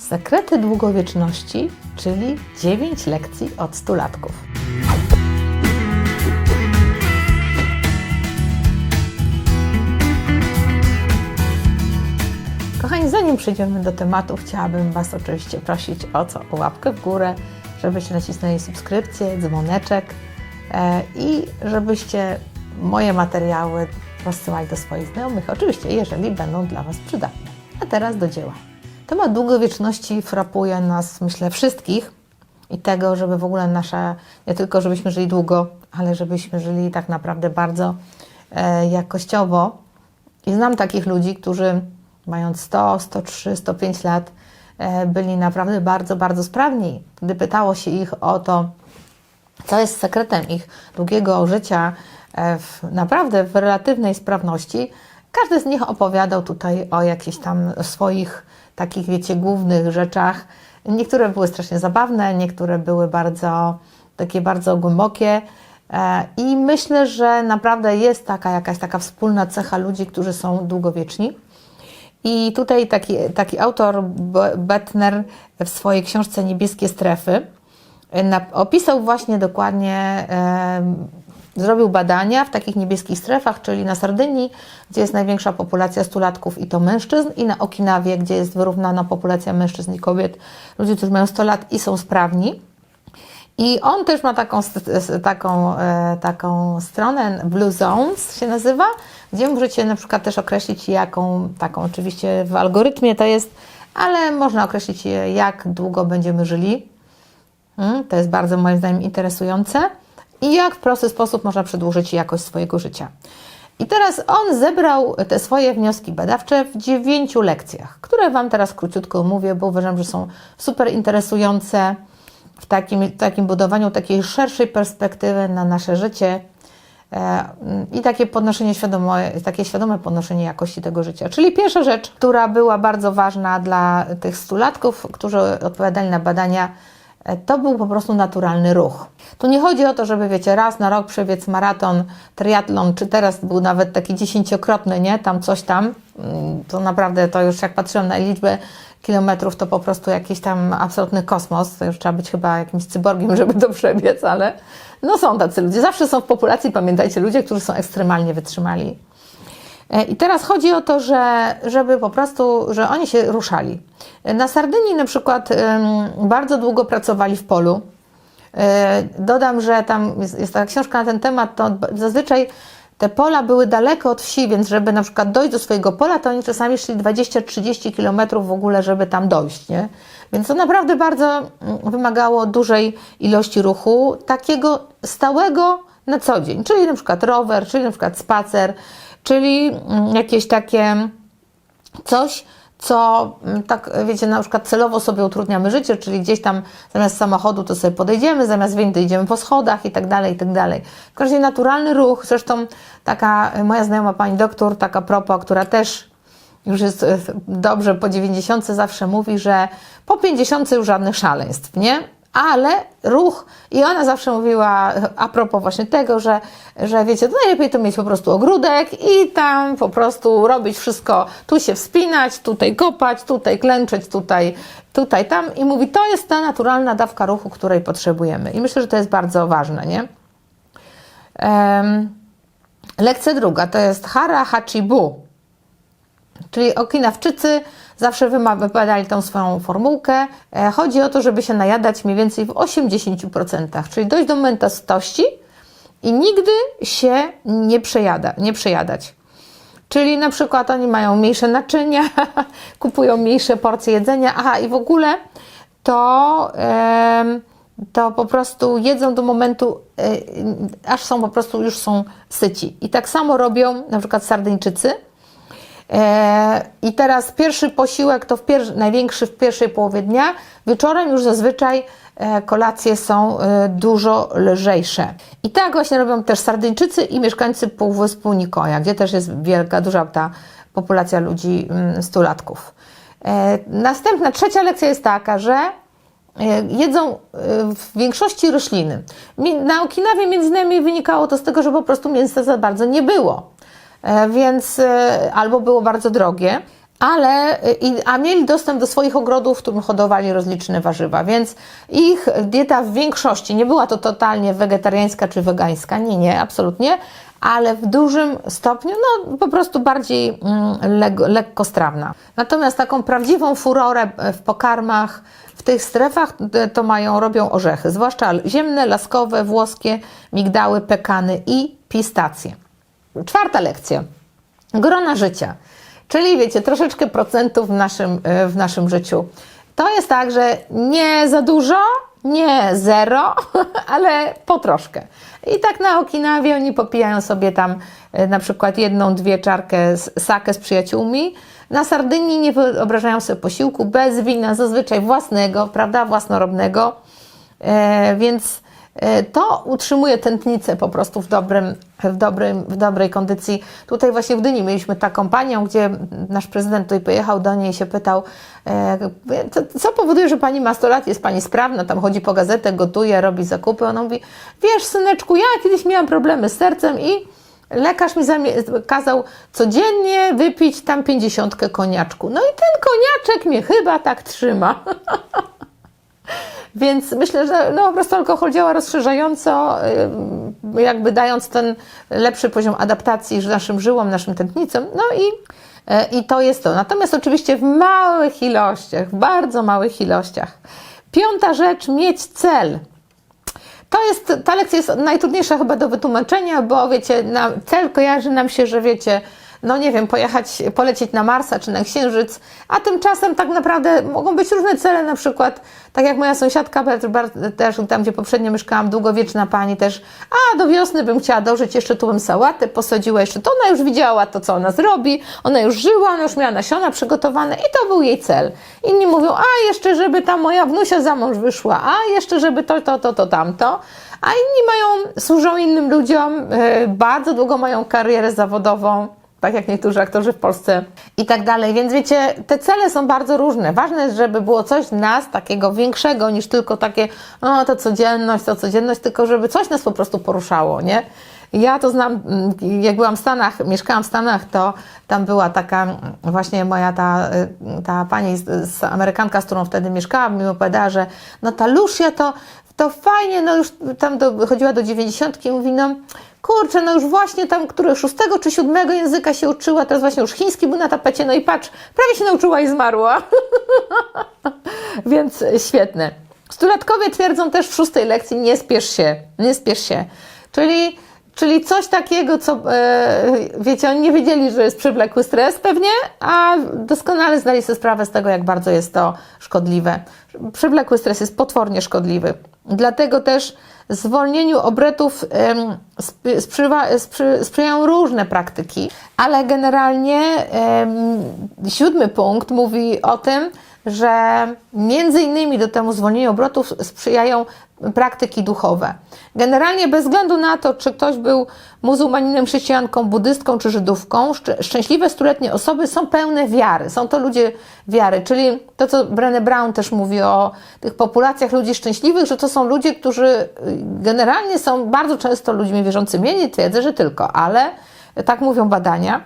Sekrety długowieczności, czyli 9 lekcji od stulatków. Kochani, zanim przejdziemy do tematu, chciałabym Was oczywiście prosić o co? O łapkę w górę, żebyście nacisnęli subskrypcję, dzwoneczek e, i żebyście moje materiały rozsyłali do swoich znajomych, oczywiście, jeżeli będą dla Was przydatne. A teraz do dzieła. Temat długowieczności frapuje nas, myślę, wszystkich i tego, żeby w ogóle nasza, nie tylko żebyśmy żyli długo, ale żebyśmy żyli tak naprawdę bardzo e, jakościowo. I znam takich ludzi, którzy mając 100, 103, 105 lat, e, byli naprawdę bardzo, bardzo sprawni. Gdy pytało się ich o to, co jest sekretem ich długiego życia, e, w, naprawdę w relatywnej sprawności, każdy z nich opowiadał tutaj o jakichś tam swoich takich, wiecie, głównych rzeczach. Niektóre były strasznie zabawne, niektóre były bardzo takie bardzo głębokie. E, I myślę, że naprawdę jest taka jakaś taka wspólna cecha ludzi, którzy są długowieczni. I tutaj taki, taki autor Bettner w swojej książce Niebieskie strefy opisał właśnie dokładnie, zrobił badania w takich niebieskich strefach, czyli na Sardynii, gdzie jest największa populacja stulatków i to mężczyzn, i na Okinawie, gdzie jest wyrównana populacja mężczyzn i kobiet, ludzi, którzy mają 100 lat i są sprawni. I on też ma taką, taką, e, taką stronę, Blue Zones się nazywa, gdzie możecie na przykład też określić jaką, taką oczywiście w algorytmie to jest, ale można określić jak długo będziemy żyli. Hmm, to jest bardzo moim zdaniem interesujące. I jak w prosty sposób można przedłużyć jakość swojego życia. I teraz on zebrał te swoje wnioski badawcze w dziewięciu lekcjach, które Wam teraz króciutko mówię, bo uważam, że są super interesujące w takim, takim budowaniu takiej szerszej perspektywy na nasze życie e, i takie podnoszenie świadome, takie świadome podnoszenie jakości tego życia. Czyli pierwsza rzecz, która była bardzo ważna dla tych stulatków, którzy odpowiadali na badania, to był po prostu naturalny ruch. Tu nie chodzi o to, żeby wiecie, raz na rok przebiec maraton, triatlon, czy teraz był nawet taki dziesięciokrotny, nie? Tam coś tam. Mm, to naprawdę, to już jak patrzyłam na liczbę kilometrów, to po prostu jakiś tam absolutny kosmos. To już trzeba być chyba jakimś cyborgiem, żeby to przebiec, ale no są tacy ludzie. Zawsze są w populacji, pamiętajcie, ludzie, którzy są ekstremalnie wytrzymali. E, I teraz chodzi o to, że, żeby po prostu, że oni się ruszali. Na Sardynii na przykład bardzo długo pracowali w polu. E, dodam, że tam jest, jest taka książka na ten temat, to zazwyczaj te pola były daleko od wsi, więc żeby na przykład dojść do swojego pola, to oni czasami szli 20-30 kilometrów w ogóle, żeby tam dojść, nie? Więc to naprawdę bardzo wymagało dużej ilości ruchu, takiego stałego na co dzień, czyli na przykład rower, czyli na przykład spacer, czyli mm, jakieś takie coś, co mm, tak, wiecie, na przykład celowo sobie utrudniamy życie, czyli gdzieś tam zamiast samochodu to sobie podejdziemy, zamiast windy idziemy po schodach i tak dalej, i tak dalej. W każdym razie naturalny ruch, zresztą taka moja znajoma pani doktor, taka propa, która też już jest e, dobrze po 90 zawsze mówi, że po 50 już żadnych szaleństw, nie? Ale ruch, i ona zawsze mówiła a propos właśnie tego, że, że wiecie, to najlepiej to mieć po prostu ogródek i tam po prostu robić wszystko, tu się wspinać, tutaj kopać, tutaj klęczeć, tutaj, tutaj, tam. I mówi, to jest ta naturalna dawka ruchu, której potrzebujemy. I myślę, że to jest bardzo ważne, nie? Um, lekcja druga to jest Hara Hachibu, czyli Okinawczycy zawsze wypowiadali tą swoją formułkę. E, chodzi o to, żeby się najadać mniej więcej w 80%, czyli dojść do momentostości i nigdy się nie, przejada, nie przejadać. Czyli na przykład oni mają mniejsze naczynia, kupują mniejsze porcje jedzenia, aha i w ogóle to, to po prostu jedzą do momentu, e, aż są po prostu już są syci. I tak samo robią na przykład Sardyńczycy, I teraz pierwszy posiłek to w pier największy w pierwszej połowie dnia. Wieczorem już zazwyczaj e, kolacje są e, dużo lżejsze. I tak właśnie robią też Sardyńczycy i mieszkańcy Półwyspu Nikoja, gdzie też jest wielka, duża ta populacja ludzi, mm, stulatków. Następna, trzecia lekcja jest taka, że jedzą w większości rośliny. Na Okinawie między innymi wynikało to z tego, że po prostu mięsa za bardzo nie było. E, więc e, albo było bardzo drogie, ale a mieli dostęp do swoich ogrodów, w którym hodowali rozliczne warzywa, więc ich dieta w większości nie była to totalnie wegetariańska czy wegańska, nie, nie, absolutnie, ale w dużym stopniu, no po prostu bardziej mm, le, lekkostrawna. Natomiast taką prawdziwą furorę w pokarmach w tych strefach e, to mają, robią orzechy, zwłaszcza ziemne, laskowe, włoskie, migdały, pekany i pistacje. Czwarta lekcja. Grona życia. Czyli wiecie, troszeczkę procentów w naszym, e, w naszym życiu. To jest tak, że nie za dużo, nie zero, ale po troszkę. I tak na Okinawie oni popijają sobie tam e, na przykład jedną, dwie czarkę sakę z przyjaciółmi. Na Sardynii nie wyobrażają sobie posiłku bez wina, zazwyczaj własnego, prawda, własnorobnego. E, więc to utrzymuje tętnicę po prostu w, dobrym, w, dobrym, w dobrej kondycji. Tutaj właśnie w Dyni mieliśmy taką panią, gdzie nasz prezydent tutaj pojechał do niej i się pytał, e, co, powoduje, że pani ma 100 lat, jest pani sprawna, tam chodzi po gazetę, gotuje, robi zakupy. Ona mówi, wiesz syneczku, ja kiedyś miałam problemy z sercem i lekarz mi kazał codziennie wypić tam pięćdziesiątkę koniaczku. No i ten koniaczek mnie chyba tak trzyma. Więc myślę, że no, po prostu alkohol działa rozszerzająco, jakby dając ten lepszy poziom adaptacji naszym żyłom, naszym tętnicom. No i, y, i to jest to. Natomiast oczywiście w małych ilościach, w bardzo małych ilościach. Piąta rzecz, mieć cel. To jest, ta lekcja jest najtrudniejsza chyba do wytłumaczenia, bo wiecie, na, cel kojarzy nam się, że wiecie, no nie wiem, pojechać, polecieć na Marsa czy na Księżyc, a tymczasem tak naprawdę mogą być różne cele, na przykład, tak jak moja sąsiadka też tam, gdzie poprzednio mieszkałam, długowieczna pani też, a do wiosny bym chciała dożyć, jeszcze tu bym sałatę posadziła, jeszcze to ona już widziała to, co ona zrobi, ona już żyła, ona już miała nasiona przygotowane i to był jej cel. Inni mówią, a jeszcze żeby ta moja wnusia za mąż wyszła, a jeszcze żeby to, to, to, to, tamto, a inni mają, służą innym ludziom, yy, bardzo długo mają karierę zawodową, tak jak niektórzy aktorzy w Polsce i tak dalej. Więc wiecie, te cele są bardzo różne. Ważne jest, żeby było coś nas takiego większego niż tylko takie, no to codzienność, to codzienność, tylko żeby coś nas po prostu poruszało, nie? Ja to znam, jak byłam w Stanach, mieszkałam w Stanach, to tam była taka właśnie moja ta, ta pani, z, Amerykanka, z którą wtedy mieszkałam, mi opowiadała, że no ta Lucia to, to fajnie, no już tam do, chodziła do dziewięćdziesiątki i mówi, no kurczę, no już właśnie tam, które szóstego czy siódmego języka się uczyła, teraz właśnie już chiński był na tapecie, no i patrz, prawie się nauczyła i zmarła. Więc świetne. Stulatkowie twierdzą też w szóstej lekcji, nie spiesz się, nie spiesz się. Czyli, czyli coś takiego, co e, wiecie, oni nie wiedzieli, że jest przewlekły stres pewnie, a doskonale zdali sobie sprawę z tego, jak bardzo jest to szkodliwe. Przewlekły stres jest potwornie szkodliwy. Dlatego też zwolnieniu obretów sprzyjają różne praktyki, ale generalnie siódmy punkt mówi o tym, że między innymi do temu zwolnieniu obrotów sprzyjają praktyki duchowe. Generalnie bez względu na to, czy ktoś był muzułmaninem, chrześcijanką, buddystką czy żydówką, szczęśliwe stuletnie osoby są pełne wiary. Są to ludzie wiary, czyli to, co Brené Brown też mówi o tych populacjach ludzi szczęśliwych, że to są ludzie, którzy generalnie są bardzo często ludźmi wierzącymi. Ja nie twierdzę, że tylko, ale tak mówią badania.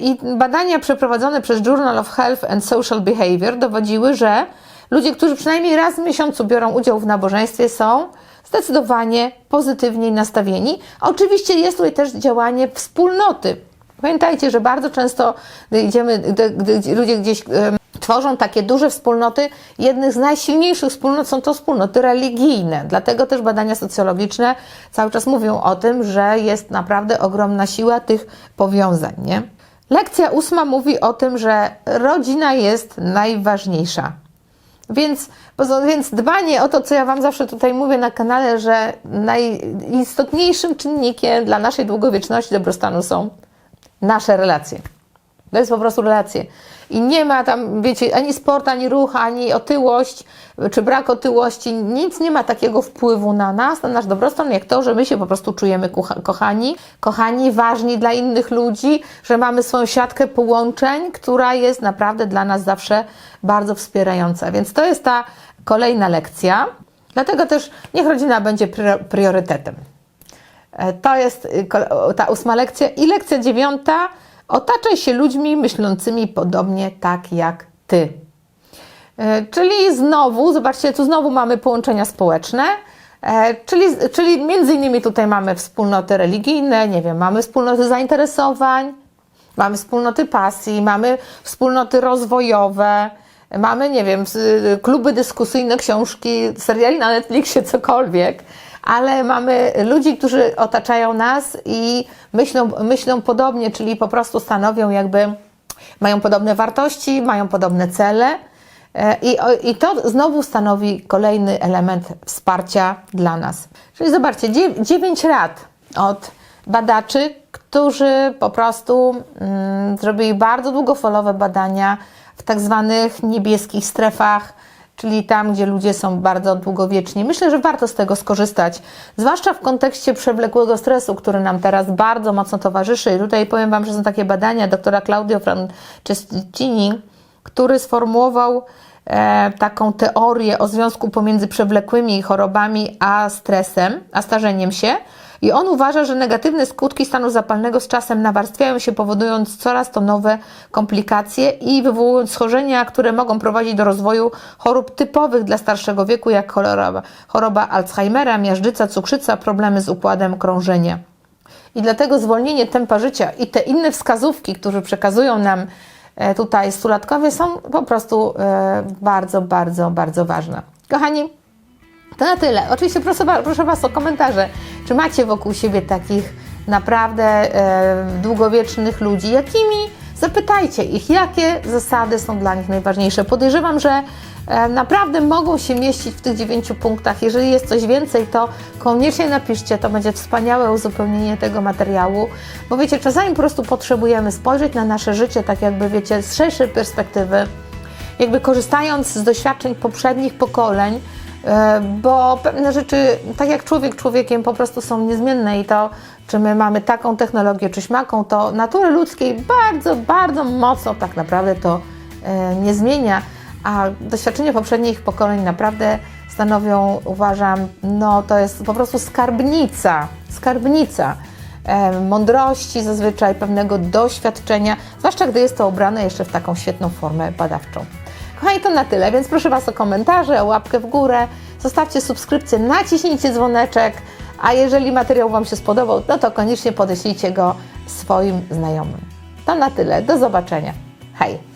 I badania przeprowadzone przez Journal of Health and Social Behavior dowodziły, że ludzie, którzy przynajmniej raz w miesiącu biorą udział w nabożeństwie, są zdecydowanie pozytywniej nastawieni. Oczywiście jest tutaj też działanie wspólnoty. Pamiętajcie, że bardzo często, gdy idziemy, gdy, gdy ludzie gdzieś tworzą takie duże wspólnoty, jednych z najsilniejszych wspólnot są to wspólnoty religijne. Dlatego też badania socjologiczne cały czas mówią o tym, że jest naprawdę ogromna siła tych powiązań. Nie? Lekcja ósma mówi o tym, że rodzina jest najważniejsza. Więc, więc dbanie o to, co ja Wam zawsze tutaj mówię na kanale, że najistotniejszym czynnikiem dla naszej długowieczności dobrostanu są nasze relacje. To jest po prostu relacje. I nie ma tam, wiecie, ani sport, ani ruch, ani otyłość, czy brak otyłości, nic nie ma takiego wpływu na nas, na nasz dobrostan, jak to, że my się po prostu czujemy kochani, kochani, ważni dla innych ludzi, że mamy swoją siatkę połączeń, która jest naprawdę dla nas zawsze bardzo wspierająca. Więc to jest ta kolejna lekcja. Dlatego też niech rodzina będzie priorytetem. To jest ta ósma lekcja. I lekcja dziewiąta Otaczaj się ludźmi myślącymi podobnie tak jak ty. E, Czyli znowu, zobaczcie, tu znowu mamy połączenia społeczne, e, czyli, czyli między innymi tutaj mamy wspólnoty religijne, nie wiem, mamy wspólnoty zainteresowań, mamy wspólnoty pasji, mamy wspólnoty rozwojowe, mamy, nie wiem, kluby dyskusyjne, książki, seriali na Netflixie, cokolwiek, ale mamy ludzi, którzy otaczają nas i myślą, myślą podobnie, czyli po prostu stanowią jakby, mają podobne wartości, mają podobne cele. E, I, I to znowu stanowi kolejny element wsparcia dla nas. Czyli zobaczcie, 9 rad od badaczy, którzy po prostu mm, zrobili bardzo długofalowe badania w tak zwanych niebieskich strefach, czyli tam, gdzie ludzie są bardzo długowieczni. Myślę, że warto z tego skorzystać, zwłaszcza w kontekście przewlekłego stresu, który nam teraz bardzo mocno towarzyszy. I tutaj powiem Wam, że są takie badania doktora Claudio Franceschini, który sformułował e, taką teorię o związku pomiędzy przewlekłymi chorobami a stresem, a starzeniem się. I on uważa, że negatywne skutki stanu zapalnego z czasem nawarstwiają się, powodując coraz to nowe komplikacje i wywołując schorzenia, które mogą prowadzić do rozwoju chorób typowych dla starszego wieku, jak choroba, choroba Alzheimera, miażdżyca, cukrzyca, problemy z układem krążenia. I dlatego zwolnienie tempa życia i te inne wskazówki, które przekazują nam e, tutaj stulatkowie, są po prostu e, bardzo, bardzo, bardzo ważne. Kochani, to na tyle. Oczywiście proszę, proszę Was o komentarze. Czy macie wokół siebie takich naprawdę e, długowiecznych ludzi? Jakimi? Zapytajcie ich, jakie zasady są dla nich najważniejsze. Podejrzewam, że e, naprawdę mogą się mieścić w tych dziewięciu punktach. Jeżeli jest coś więcej, to koniecznie napiszcie. To będzie wspaniałe uzupełnienie tego materiału. Bo wiecie, czasami po prostu potrzebujemy spojrzeć na nasze życie, tak jakby wiecie, z szerszej perspektywy jakby korzystając z doświadczeń poprzednich pokoleń, bo pewne rzeczy, tak jak człowiek człowiekiem, po prostu są niezmienne i to, czy my mamy taką technologię, czy śmaką, to natury ludzkiej bardzo, bardzo mocno tak naprawdę to e, nie zmienia, a doświadczenia poprzednich pokoleń naprawdę stanowią, uważam, no to jest po prostu skarbnica, skarbnica e, mądrości, zazwyczaj pewnego doświadczenia, zwłaszcza gdy jest to ubrane jeszcze w taką świetną formę badawczą. Kochani, to na tyle, więc proszę Was o komentarze, o łapkę w górę, zostawcie subskrypcję, naciśnijcie dzwoneczek, a jeżeli materiał Wam się spodobał, no to koniecznie podeślijcie go swoim znajomym. To na tyle, do zobaczenia. Hej!